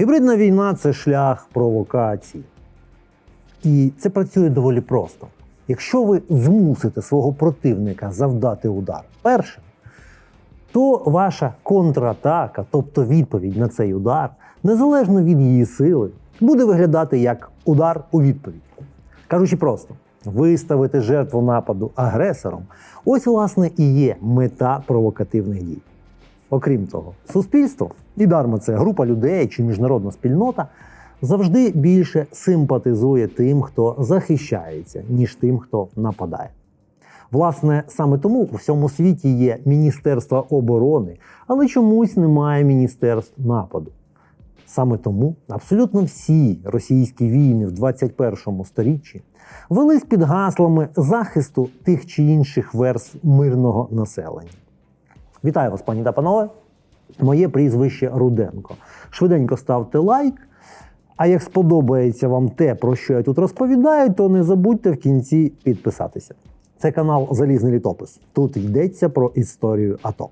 Гібридна війна це шлях провокацій. І це працює доволі просто. Якщо ви змусите свого противника завдати удар першим, то ваша контратака, тобто відповідь на цей удар, незалежно від її сили, буде виглядати як удар у відповідь. Кажучи просто, виставити жертву нападу агресором ось, власне, і є мета провокативних дій. Окрім того, суспільство, і дарма це група людей чи міжнародна спільнота, завжди більше симпатизує тим, хто захищається, ніж тим, хто нападає. Власне, саме тому у всьому світі є Міністерство оборони, але чомусь немає міністерств нападу. Саме тому абсолютно всі російські війни в 21 сторіччі велись під гаслами захисту тих чи інших верств мирного населення. Вітаю вас, пані та панове. Моє прізвище Руденко. Швиденько ставте лайк. А як сподобається вам те, про що я тут розповідаю, то не забудьте в кінці підписатися. Це канал Залізний літопис. Тут йдеться про історію АТО.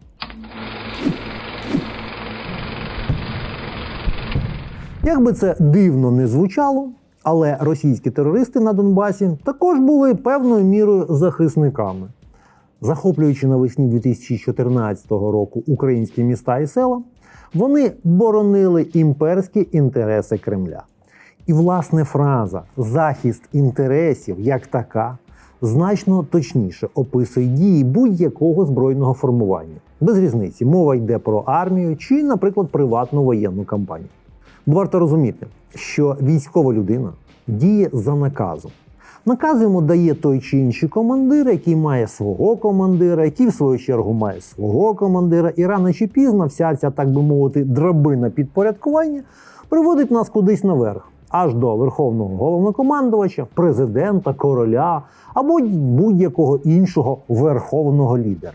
Як би це дивно не звучало, але російські терористи на Донбасі також були певною мірою захисниками. Захоплюючи навесні 2014 року українські міста і села, вони боронили імперські інтереси Кремля. І власне фраза захист інтересів як така значно точніше описує дії будь-якого збройного формування. Без різниці мова йде про армію чи, наприклад, приватну воєнну кампанію. Варто розуміти, що військова людина діє за наказом. Наказ йому дає той чи інший командир, який має свого командира, який в свою чергу має свого командира, і рано чи пізно вся ця, так би мовити, драбина підпорядкування приводить нас кудись наверх, аж до верховного головнокомандувача, президента, короля або будь-якого іншого верховного лідера.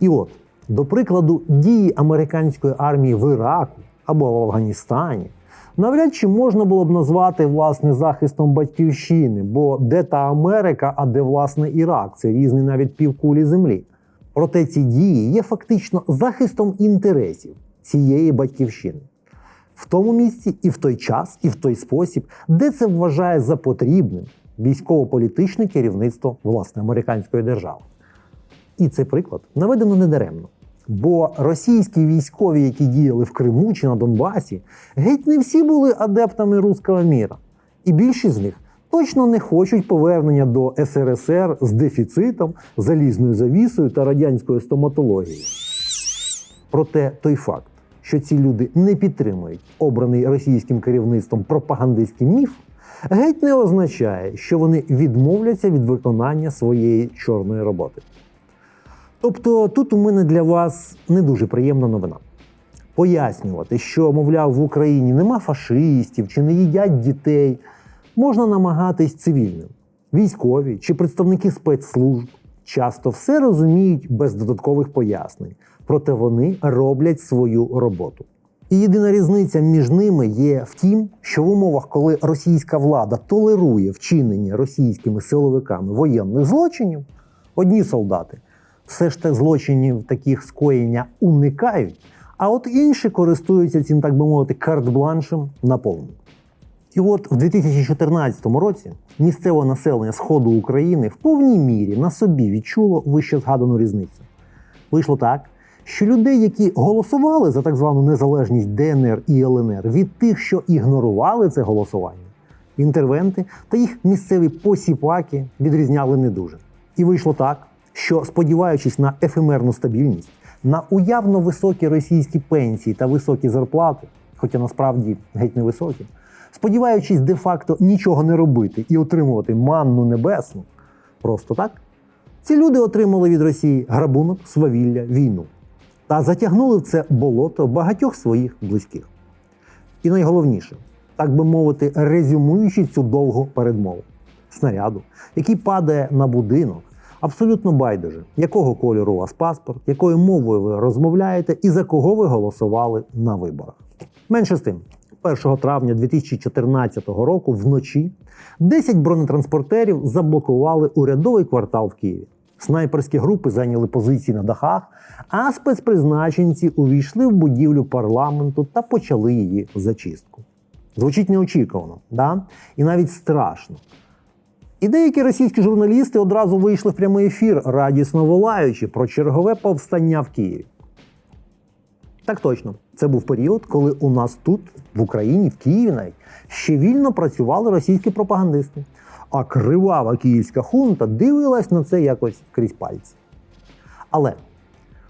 І от, до прикладу, дії американської армії в Іраку або в Афганістані навряд чи можна було б назвати власне захистом батьківщини, бо де та Америка, а де власне Ірак це різні навіть півкулі землі. Проте ці дії є фактично захистом інтересів цієї батьківщини. В тому місці і в той час, і в той спосіб, де це вважає за потрібним військово-політичне керівництво власне американської держави. І цей приклад наведено недаремно. Бо російські військові, які діяли в Криму чи на Донбасі, геть не всі були адептами руського міра. І більшість з них точно не хочуть повернення до СРСР з дефіцитом, залізною завісою та радянською стоматологією. Проте той факт, що ці люди не підтримують обраний російським керівництвом пропагандистський міф, геть не означає, що вони відмовляться від виконання своєї чорної роботи. Тобто тут у мене для вас не дуже приємна новина. Пояснювати, що, мовляв, в Україні нема фашистів чи не їдять дітей, можна намагатись цивільним. Військові чи представники спецслужб часто все розуміють без додаткових пояснень, проте вони роблять свою роботу. І єдина різниця між ними є в тім, що в умовах, коли російська влада толерує вчинення російськими силовиками воєнних злочинів, одні солдати все ж те злочинів таких скоєння уникають, а от інші користуються цим, так би мовити, карт-бланшем наповну. І от в 2014 році місцеве населення Сходу України в повній мірі на собі відчуло вище згадану різницю. Вийшло так, що людей, які голосували за так звану незалежність ДНР і ЛНР, від тих, що ігнорували це голосування, інтервенти та їх місцеві посіпаки відрізняли не дуже. І вийшло так, що, сподіваючись на ефемерну стабільність, на уявно високі російські пенсії та високі зарплати, хоча насправді геть не високі, сподіваючись де-факто нічого не робити і отримувати манну небесну, просто так, ці люди отримали від Росії грабунок, свавілля, війну та затягнули в це болото багатьох своїх близьких. І найголовніше, так би мовити, резюмуючи цю довгу передмову снаряду, який падає на будинок. Абсолютно байдуже, якого кольору у вас паспорт, якою мовою ви розмовляєте і за кого ви голосували на виборах. Менше з тим, 1 травня 2014 року вночі 10 бронетранспортерів заблокували урядовий квартал в Києві. Снайперські групи зайняли позиції на дахах, а спецпризначенці увійшли в будівлю парламенту та почали її зачистку. Звучить неочікувано, да? і навіть страшно. І деякі російські журналісти одразу вийшли в прямий ефір, радісно волаючи про чергове повстання в Києві. Так точно, це був період, коли у нас тут, в Україні, в Києві навіть, ще вільно працювали російські пропагандисти. А кривава київська хунта дивилась на це якось крізь пальці. Але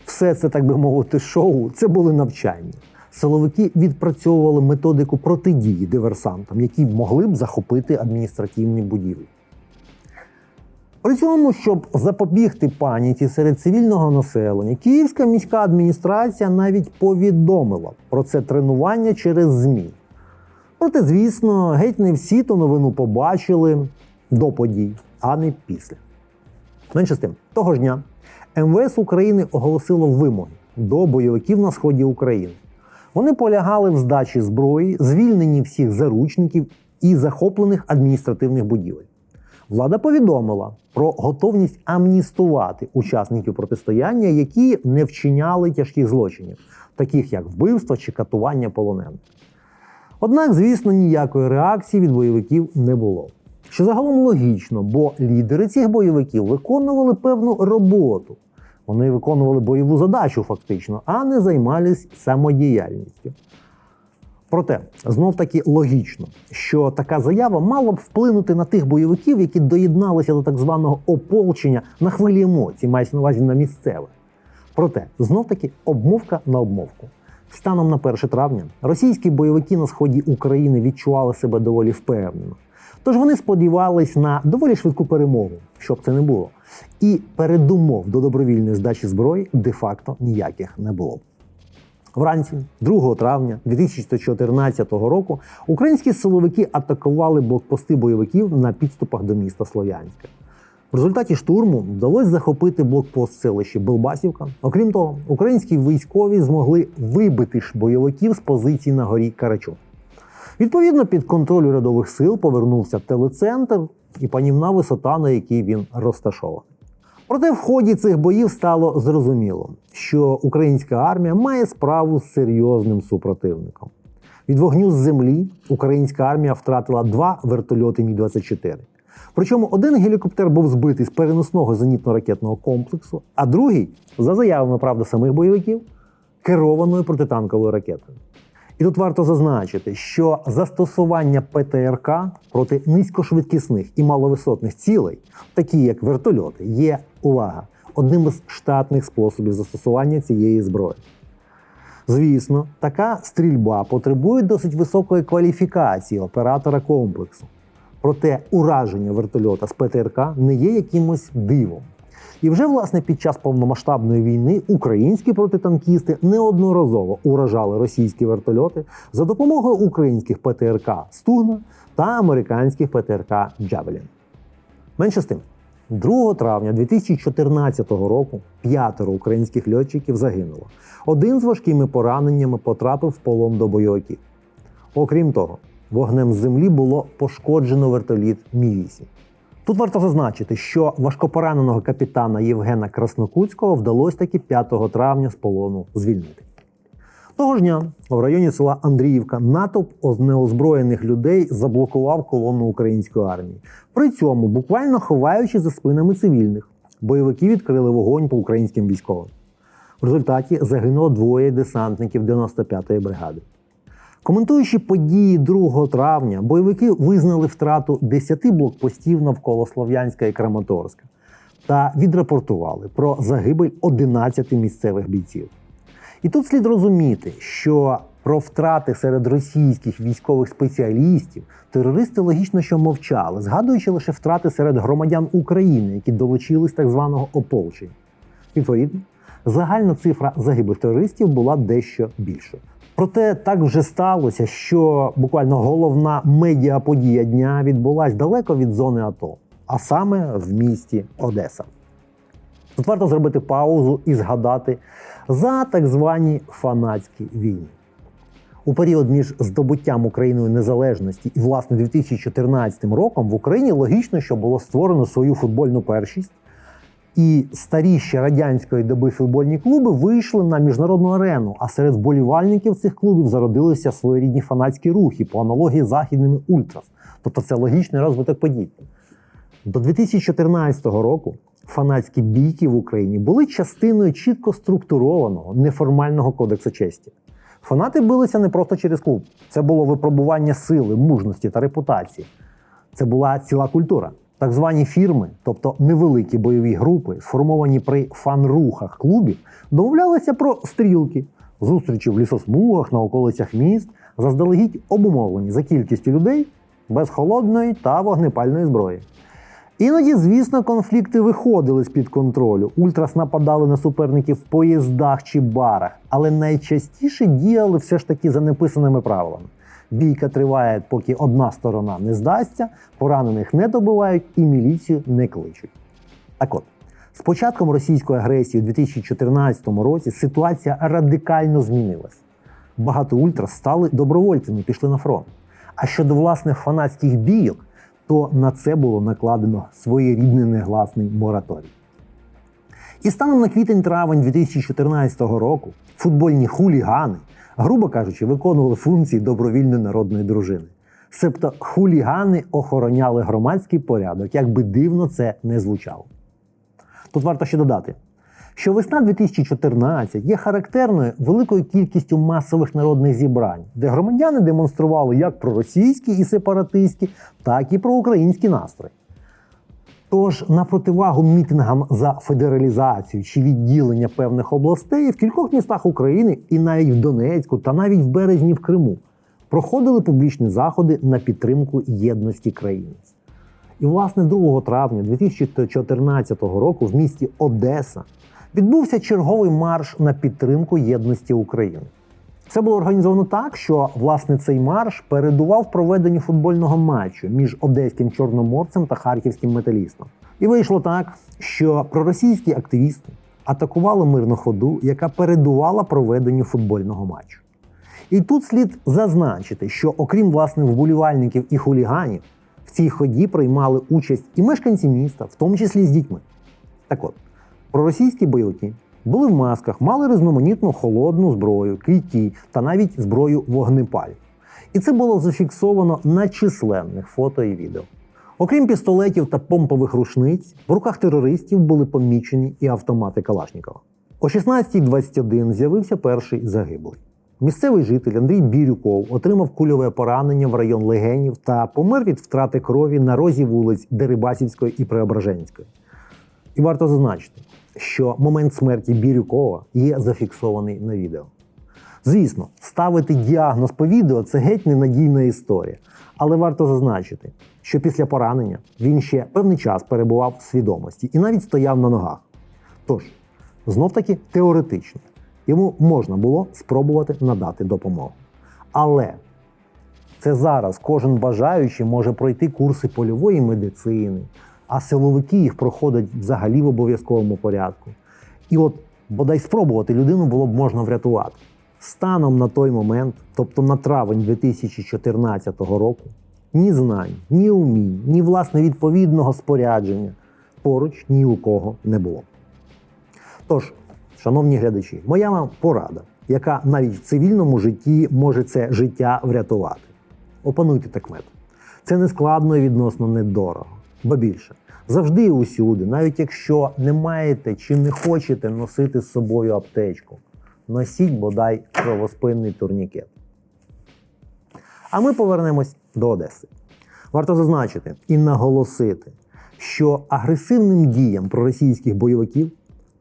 все це, так би мовити, шоу це були навчання. Силовики відпрацьовували методику протидії диверсантам, які могли б захопити адміністративні будівлі. При цьому, щоб запобігти паніці серед цивільного населення, Київська міська адміністрація навіть повідомила про це тренування через ЗМІ. Проте, звісно, геть не всі ту новину побачили до подій, а не після. Менше з тим, того ж дня МВС України оголосило вимоги до бойовиків на сході України. Вони полягали в здачі зброї, звільненні всіх заручників і захоплених адміністративних будівель. Влада повідомила про готовність амністувати учасників протистояння, які не вчиняли тяжких злочинів, таких як вбивство чи катування полонених. Однак, звісно, ніякої реакції від бойовиків не було. Що загалом логічно, бо лідери цих бойовиків виконували певну роботу. Вони виконували бойову задачу, фактично, а не займались самодіяльністю. Проте знов таки логічно, що така заява мала б вплинути на тих бойовиків, які доєдналися до так званого ополчення на хвилі емоцій, мається на увазі на місцеве. Проте знов таки обмовка на обмовку. Станом на 1 травня російські бойовики на сході України відчували себе доволі впевнено. Тож вони сподівались на доволі швидку перемогу, щоб це не було. І передумов до добровільної здачі зброї де-факто ніяких не було. Вранці, 2 травня 2014 року, українські силовики атакували блокпости бойовиків на підступах до міста Слов'янська. В результаті штурму вдалося захопити блокпост селища Белбасівка. Окрім того, українські військові змогли вибити ж бойовиків з позицій на горі Карачов. Відповідно, під контроль урядових сил повернувся телецентр і панівна висота, на якій він розташований. Проте в ході цих боїв стало зрозуміло, що українська армія має справу з серйозним супротивником. Від вогню з землі українська армія втратила два вертольоти Мі-24. Причому один гелікоптер був збитий з переносного зенітно-ракетного комплексу, а другий, за заявами правда самих бойовиків, керованою протитанковою ракетою. І тут варто зазначити, що застосування ПТРК проти низькошвидкісних і маловисотних цілей, такі як вертольоти, є увага одним із штатних способів застосування цієї зброї. Звісно, така стрільба потребує досить високої кваліфікації оператора комплексу. Проте ураження вертольота з ПТРК не є якимось дивом. І вже власне під час повномасштабної війни українські протитанкісти неодноразово уражали російські вертольоти за допомогою українських ПТРК Стугна та американських ПТРК Джавелін. Менше з тим, 2 травня 2014 року п'ятеро українських льотчиків загинуло. Один з важкими пораненнями потрапив в полон до бойовиків. Окрім того, вогнем з землі було пошкоджено вертоліт Мі-8. Тут варто зазначити, що важкопораненого капітана Євгена Краснокутського вдалося таки 5 травня з полону звільнити. Того ж дня в районі села Андріївка натовп оз- неозброєних людей заблокував колону української армії. При цьому буквально ховаючи за спинами цивільних, бойовики відкрили вогонь по українським військовим. В результаті загинуло двоє десантників 95-ї бригади. Коментуючи події 2 травня, бойовики визнали втрату 10 блокпостів навколо Слов'янська і Краматорська та відрапортували про загибель 11 місцевих бійців. І тут слід розуміти, що про втрати серед російських військових спеціалістів терористи логічно що мовчали, згадуючи лише втрати серед громадян України, які долучились так званого ополчення. Відповідно, загальна цифра загиблих терористів була дещо більшою. Проте так вже сталося, що буквально головна медіаподія дня відбулась далеко від зони АТО, а саме в місті Одеса. Тут варто зробити паузу і згадати за так звані фанатські війни. У період між здобуттям Україною незалежності і власне 2014 роком в Україні логічно, що було створено свою футбольну першість, І старі ще радянської доби футбольні клуби вийшли на міжнародну арену, а серед вболівальників цих клубів зародилися своєрідні фанатські рухи по аналогії з західними ультрас. Тобто це логічний розвиток подій. До 2014 року фанатські бійки в Україні були частиною чітко структурованого неформального кодексу честі. Фанати билися не просто через клуб. Це було випробування сили, мужності та репутації. Це була ціла культура. Так звані фірми, тобто невеликі бойові групи, сформовані при фан-рухах клубів, домовлялися про стрілки, зустрічі в лісосмугах на околицях міст, заздалегідь обумовлені за кількістю людей без холодної та вогнепальної зброї. Іноді, звісно, конфлікти виходили з-під контролю. Ультрас нападали на суперників в поїздах чи барах, але найчастіше діяли все ж таки за неписаними правилами. Бійка триває, поки одна сторона не здасться, поранених не добивають і міліцію не кличуть. Так от, з початком російської агресії у 2014 році ситуація радикально змінилась. Багато ультрас стали добровольцями, пішли на фронт. А щодо власних фанатських бійок, то на це було накладено своєрідний негласний мораторій. І станом на квітень-травень 2014 року футбольні хулігани, грубо кажучи, виконували функції добровільної народної дружини. Себто хулігани охороняли громадський порядок, як би дивно це не звучало. Тут варто ще додати, що весна 2014 є характерною великою кількістю масових народних зібрань, де громадяни демонстрували як проросійські і сепаратистські, так і проукраїнські настрої. Тож на противагу мітингам за федералізацію чи відділення певних областей в кількох містах України і навіть в Донецьку, та навіть в березні в Криму проходили публічні заходи на підтримку єдності країни. І, власне, 2 травня 2014 року в місті Одеса відбувся черговий марш на підтримку єдності України. Це було організовано так, що власне цей марш передував проведенню футбольного матчу між одеським чорноморцем та харківським металістом. І вийшло так, що проросійські активісти атакували мирну ходу, яка передувала проведенню футбольного матчу. І тут слід зазначити, що окрім власне вболівальників і хуліганів, в цій ході приймали участь і мешканці міста, в тому числі з дітьми. Так от, проросійські бойовики були в масках, мали різноманітну холодну зброю, кийки та навіть зброю вогнепаль. І це було зафіксовано на численних фото і відео. Окрім пістолетів та помпових рушниць, в руках терористів були помічені і автомати Калашнікова. О 16.21 з'явився перший загиблий. Місцевий житель Андрій Бірюков отримав кульове поранення в район легенів та помер від втрати крові на розі вулиць Дерибасівської і Преображенської. І варто зазначити, що момент смерті Бірюкова є зафіксований на відео. Звісно, ставити діагноз по відео це геть ненадійна історія. Але варто зазначити, що після поранення він ще певний час перебував в свідомості і навіть стояв на ногах. Тож, знов таки теоретично, йому можна було спробувати надати допомогу. Але це зараз кожен бажаючий може пройти курси польової медицини, а силовики їх проходять взагалі в обов'язковому порядку. І от бодай спробувати людину було б можна врятувати. Станом на той момент, тобто на травень 2014 року, ні знань, ні умінь, ні власне відповідного спорядження поруч ні у кого не було. Тож, шановні глядачі, моя вам порада, яка навіть в цивільному житті може це життя врятувати. Опануйте такмет. Це не складно і відносно недорого. Ба більше, завжди і усюди, навіть якщо не маєте чи не хочете носити з собою аптечку, носіть бодай кровоспинний турнікет. А ми повернемось до Одеси. Варто зазначити і наголосити, що агресивним діям проросійських бойовиків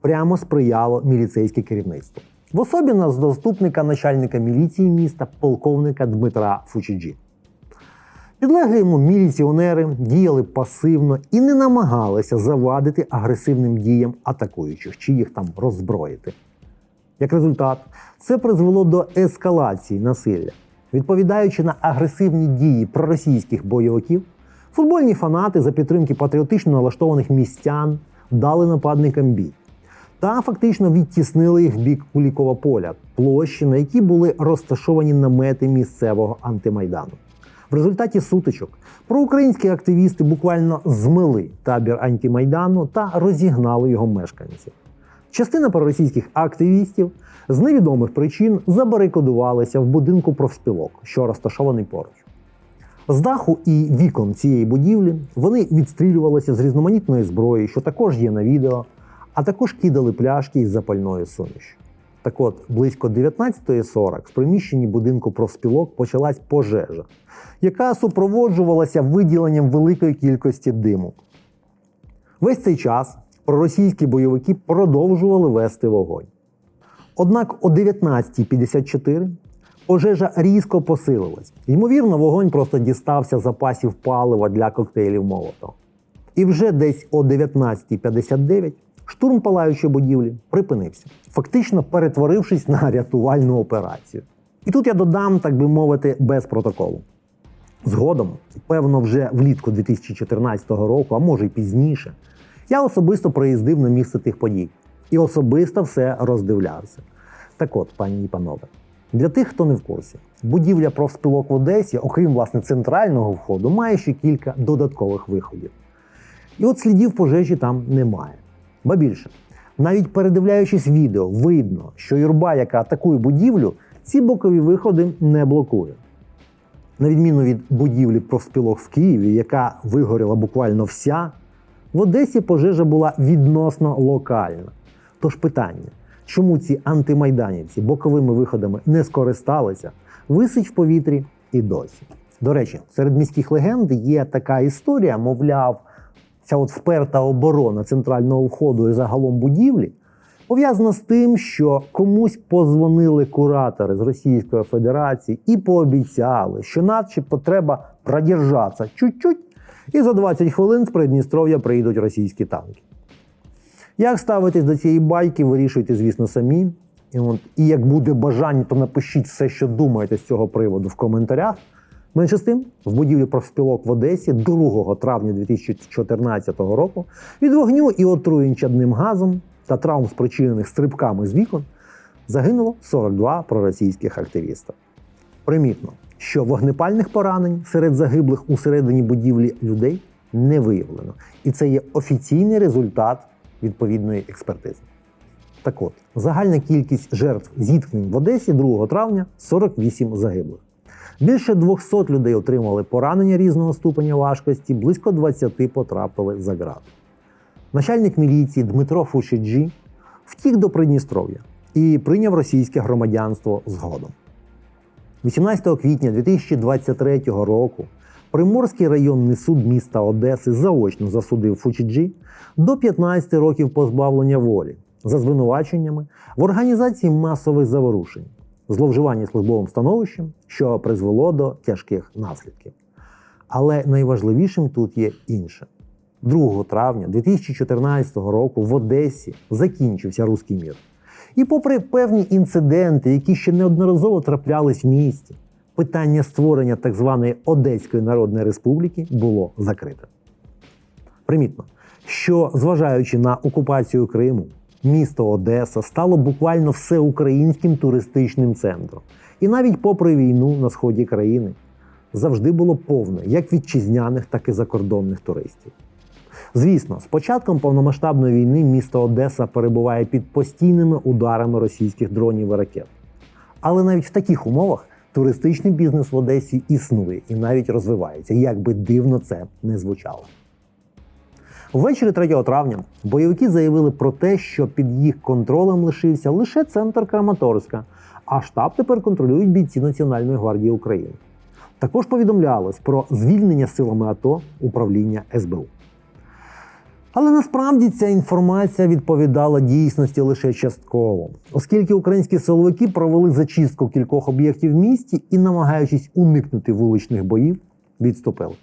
прямо сприяло міліцейське керівництво. В особі нас заступника начальника міліції міста полковника Дмитра Фучіджі. Підлеглі йому міліціонери діяли пасивно і не намагалися завадити агресивним діям атакуючих чи їх там роззброїти. Як результат, це призвело до ескалації насилля. Відповідаючи на агресивні дії проросійських бойовиків, футбольні фанати за підтримки патріотично налаштованих містян дали нападникам бій та фактично відтіснили їх в бік Кулікова поля, площі, на якій були розташовані намети місцевого антимайдану. В результаті сутичок проукраїнські активісти буквально змили табір антимайдану та розігнали його мешканців. Частина проросійських активістів з невідомих причин забарикадувалися в будинку профспілок, що розташований поруч. З даху і вікон цієї будівлі вони відстрілювалися з різноманітної зброї, що також є на відео, а також кидали пляшки із запальною сумішю. Так от, близько 19.40 в приміщенні будинку профспілок почалась пожежа, яка супроводжувалася виділенням великої кількості диму. Весь цей час проросійські бойовики продовжували вести вогонь. Однак о 19.54 пожежа різко посилилась. Ймовірно, вогонь просто дістався запасів палива для коктейлів Молотова. І вже десь о 19.59 штурм палаючої будівлі припинився, фактично перетворившись на рятувальну операцію. І тут я додам, так би мовити, без протоколу. Згодом, певно, вже влітку 2014 року, а може й пізніше, я особисто приїздив на місце тих подій і особисто все роздивлявся. Так от, пані і панове, для тих, хто не в курсі, будівля профспілок в Одесі, окрім власне центрального входу, має ще кілька додаткових виходів. І от слідів пожежі там немає. Ба більше, навіть передивляючись відео, видно, що юрба, яка атакує будівлю, ці бокові виходи не блокує. На відміну від будівлі профспілок в Києві, яка вигоріла буквально вся, в Одесі пожежа була відносно локальна. Тож питання, чому ці антимайданівці боковими виходами не скористалися, висить в повітрі і досі. До речі, серед міських легенд є така історія, мовляв, ця от вперта оборона центрального входу і загалом будівлі пов'язана з тим, що комусь позвонили куратори з Російської Федерації і пообіцяли, що начебто треба продержатися чуть-чуть, і за 20 хвилин з Придністров'я приїдуть російські танки. Як ставитись до цієї байки, вирішуйте, звісно, самі. І, от, і як буде бажання, то напишіть все, що думаєте з цього приводу в коментарях. Менше з тим, в будівлі профспілок в Одесі 2 травня 2014 року від вогню і отруєнь чадним газом та травм, спричинених стрибками з вікон, загинуло 42 проросійських активіста. Примітно, що вогнепальних поранень серед загиблих усередині будівлі людей не виявлено. І це є офіційний результат відповідної експертизи. Так от, загальна кількість жертв зіткнень в Одесі 2 травня 48 загиблих. Більше 200 людей отримали поранення різного ступеня важкості, близько 20 потрапили за ґрат. Начальник міліції Дмитро Фушиджі втік до Придністров'я і прийняв російське громадянство згодом. 18 квітня 2023 року Приморський районний суд міста Одеси заочно засудив Фучіджі до 15 років позбавлення волі за звинуваченнями в організації масових заворушень, зловживанні службовим становищем, що призвело до тяжких наслідків. Але найважливішим тут є інше. 2 травня 2014 року в Одесі закінчився руський мір. І попри певні інциденти, які ще неодноразово траплялись в місті, питання створення так званої Одеської Народної Республіки було закрите. Примітно, що зважаючи на окупацію Криму, місто Одеса стало буквально всеукраїнським туристичним центром. І навіть попри війну на сході країни завжди було повне як вітчизняних, так і закордонних туристів. Звісно, з початком повномасштабної війни місто Одеса перебуває під постійними ударами російських дронів і ракет. Але навіть в таких умовах туристичний бізнес в Одесі існує і навіть розвивається, як би дивно це не звучало. Ввечері 3 травня бойовики заявили про те, що під їх контролем лишився лише центр Краматорська, а штаб тепер контролюють бійці Національної гвардії України. Також повідомлялось про звільнення силами АТО управління СБУ. Але насправді ця інформація відповідала дійсності лише частково, оскільки українські силовики провели зачистку кількох об'єктів в місті і, намагаючись уникнути вуличних боїв, відступили.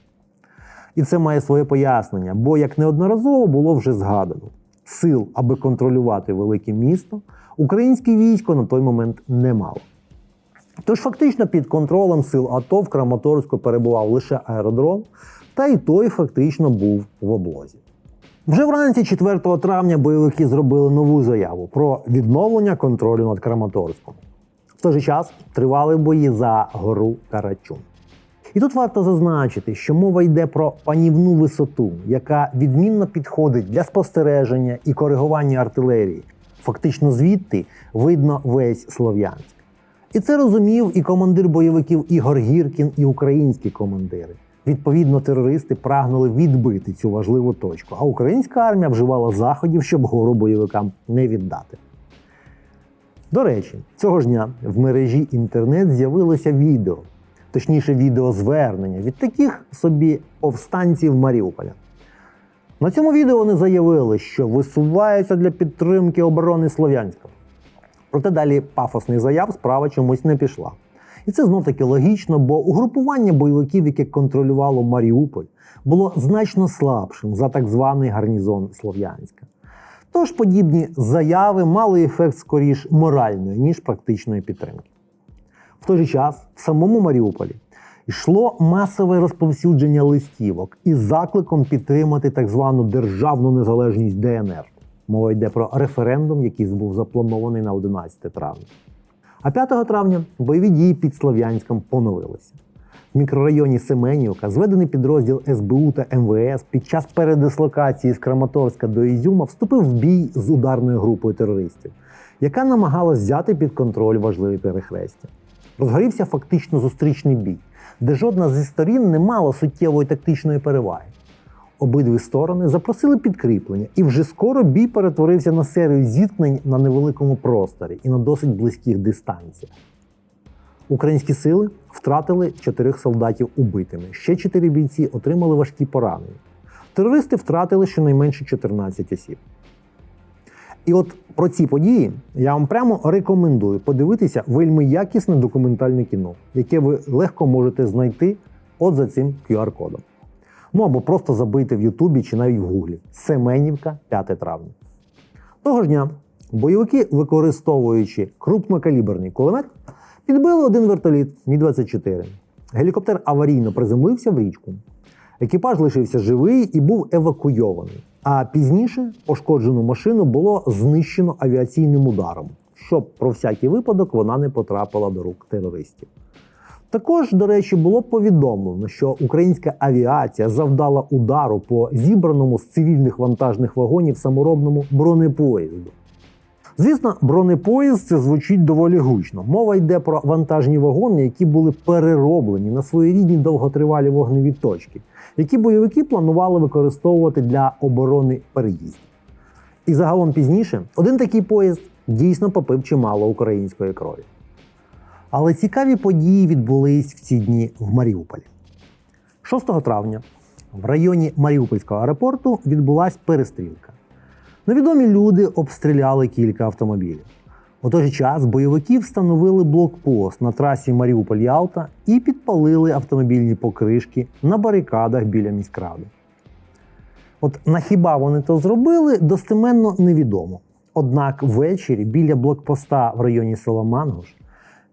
І це має своє пояснення, бо як неодноразово було вже згадано, сил, аби контролювати велике місто, українське військо на той момент не мало. Тож фактично під контролем сил АТО в Краматорську перебував лише аеродром, та й той фактично був в облозі. Вже вранці 4 травня бойовики зробили нову заяву про відновлення контролю над Краматорськом. В той же час тривали бої за гору Карачун. І тут варто зазначити, що мова йде про панівну висоту, яка відмінно підходить для спостереження і коригування артилерії. Фактично звідти видно весь Слов'янськ. І це розумів і командир бойовиків Ігор Гіркін, і українські командири. Відповідно, терористи прагнули відбити цю важливу точку, а українська армія вживала заходів, щоб гору бойовикам не віддати. До речі, цього ж дня в мережі інтернет з'явилося відео, точніше, відеозвернення від таких собі повстанців Маріуполя. На цьому відео вони заявили, що висуваються для підтримки оборони Слов'янська. Проте далі пафосних заяв справа чомусь не пішла. І це знов таки логічно, бо угрупування бойовиків, яке контролювало Маріуполь, було значно слабшим за так званий гарнізон Слов'янська. Тож подібні заяви мали ефект скоріш моральної, ніж практичної підтримки. В той же час в самому Маріуполі йшло масове розповсюдження листівок із закликом підтримати так звану державну незалежність ДНР. Мова йде про референдум, який був запланований на 11 травня. А 5 травня бойові дії під Слов'янськом поновилися. В мікрорайоні Семенівка зведений підрозділ СБУ та МВС під час передислокації з Краматорська до Ізюма вступив в бій з ударною групою терористів, яка намагалась взяти під контроль важливі перехрестя. Розгорівся фактично зустрічний бій, де жодна зі сторін не мала суттєвої тактичної переваги. Обидві сторони запросили підкріплення, і вже скоро бій перетворився на серію зіткнень на невеликому просторі і на досить близьких дистанціях. Українські сили втратили чотирьох солдатів убитими. Ще чотири бійці отримали важкі поранення. Терористи втратили щонайменше 14 осіб. І от про ці події я вам прямо рекомендую подивитися вельми якісне документальне кіно, яке ви легко можете знайти от за цим QR-кодом. Ну або просто забийте в Ютубі чи навіть в Гуглі. Семенівка, 5 травня. Того ж дня бойовики, використовуючи крупнокаліберний кулемет, підбили один вертоліт Мі-24. Гелікоптер аварійно приземлився в річку. Екіпаж лишився живий і був евакуйований. А пізніше пошкоджену машину було знищено авіаційним ударом, щоб про всякий випадок вона не потрапила до рук терористів. Також, до речі, було повідомлено, що українська авіація завдала удару по зібраному з цивільних вантажних вагонів саморобному бронепоїзду. Звісно, бронепоїзд це звучить доволі гучно. Мова йде про вантажні вагони, які були перероблені на своєрідні довготривалі вогневі точки, які бойовики планували використовувати для оборони переїздів. І загалом пізніше один такий поїзд дійсно попив чимало української крові. Але цікаві події відбулись в ці дні в Маріуполі. 6 травня в районі Маріупольського аеропорту відбулася перестрілка. Невідомі люди обстріляли кілька автомобілів. У той же час бойовики встановили блокпост на трасі Маріуполь-Ялта і підпалили автомобільні покришки на барикадах біля міськради. От на хіба вони то зробили, достеменно невідомо. Однак ввечері біля блокпоста в районі села Мангуш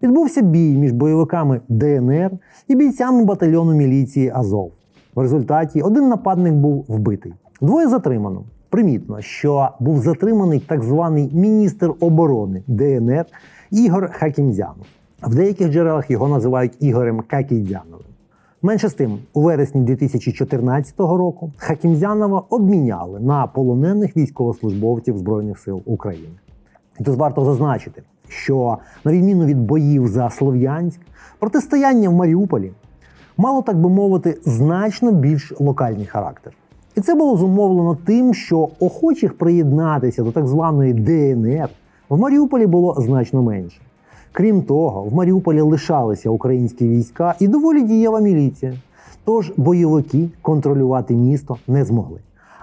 відбувся бій між бойовиками ДНР і бійцями батальйону міліції Азов. В результаті один нападник був вбитий. Двоє затримано. Примітно, що був затриманий так званий міністр оборони ДНР Ігор Хакімзянов. В деяких джерелах його називають Ігорем Какідзяновим. Менше з тим, у вересні 2014 року Хакімзянова обміняли на полонених військовослужбовців Збройних сил України. І тут варто зазначити, що на відміну від боїв за Слов'янськ, протистояння в Маріуполі мало так би мовити значно більш локальний характер. І це було зумовлено тим, що охочих приєднатися до так званої ДНР в Маріуполі було значно менше. Крім того, в Маріуполі лишалися українські війська і доволі дієва міліція. Тож бойовики контролювати місто не змогли.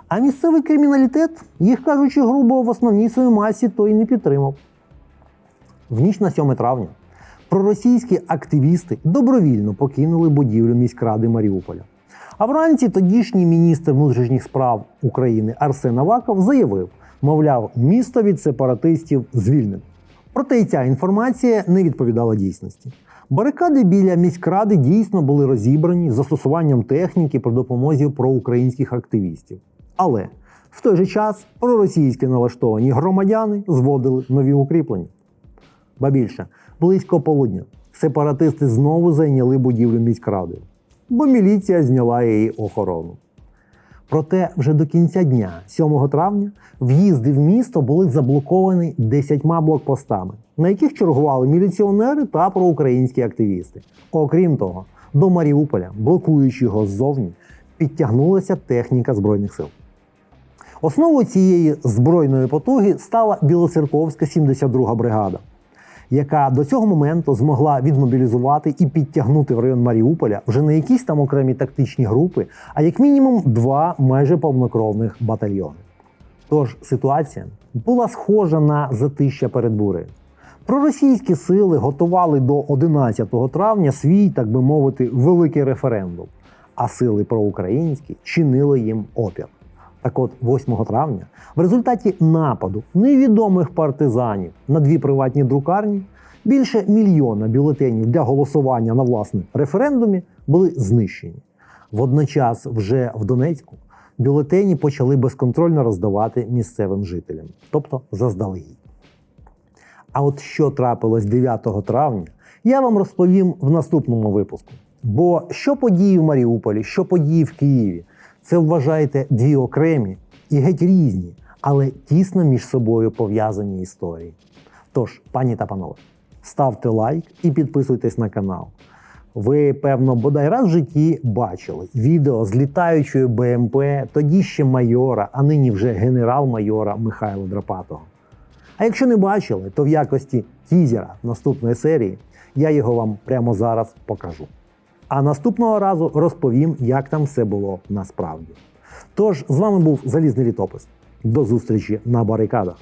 А місцевий криміналітет, їх кажучи грубо, в основній своїй масі то й не підтримав. В ніч на 7 травня проросійські активісти добровільно покинули будівлю міськради Маріуполя. А вранці тодішній міністр внутрішніх справ України Арсен Аваков заявив, мовляв, місто від сепаратистів звільнено. Проте й ця інформація не відповідала дійсності. Барикади біля міськради дійсно були розібрані з застосуванням техніки при допомозі проукраїнських активістів. Але в той же час проросійські налаштовані громадяни зводили нові укріплення. Ба більше, близько полудня сепаратисти знову зайняли будівлю міськради. Бо міліція зняла її охорону. Проте вже до кінця дня, 7 травня, в'їзди в місто були заблоковані 10 блокпостами, на яких чергували міліціонери та проукраїнські активісти. Окрім того, до Маріуполя, блокуючи його ззовні, підтягнулася техніка збройних сил. Основою цієї збройної потуги стала Білоцерковська 72 бригада, яка до цього моменту змогла відмобілізувати і підтягнути в район Маріуполя вже не якісь там окремі тактичні групи, а як мінімум два майже повнокровних батальйони. Тож ситуація була схожа на затища перед бурею. Проросійські сили готували до 11 травня свій, так би мовити, великий референдум, а сили проукраїнські чинили їм опір. Так от, 8 травня, в результаті нападу невідомих партизанів на дві приватні друкарні більше мільйона бюлетенів для голосування на власне референдумі були знищені. Водночас, вже в Донецьку, бюлетені почали безконтрольно роздавати місцевим жителям, тобто заздалегідь. А от що трапилось 9 травня, я вам розповім в наступному випуску. Бо що події в Маріуполі, що події в Києві, це вважаєте дві окремі і геть різні, але тісно між собою пов'язані історії. Тож, пані та панове, ставте лайк і підписуйтесь на канал. Ви, певно, бодай раз в житті бачили відео з літаючої БМП, тоді ще майора, а нині вже генерал-майора Михайла Драпатого. А якщо не бачили, то в якості тізера наступної серії я його вам прямо зараз покажу. А наступного разу розповім, як там все було насправді. Тож з вами був залізний літопис. До зустрічі на барикадах.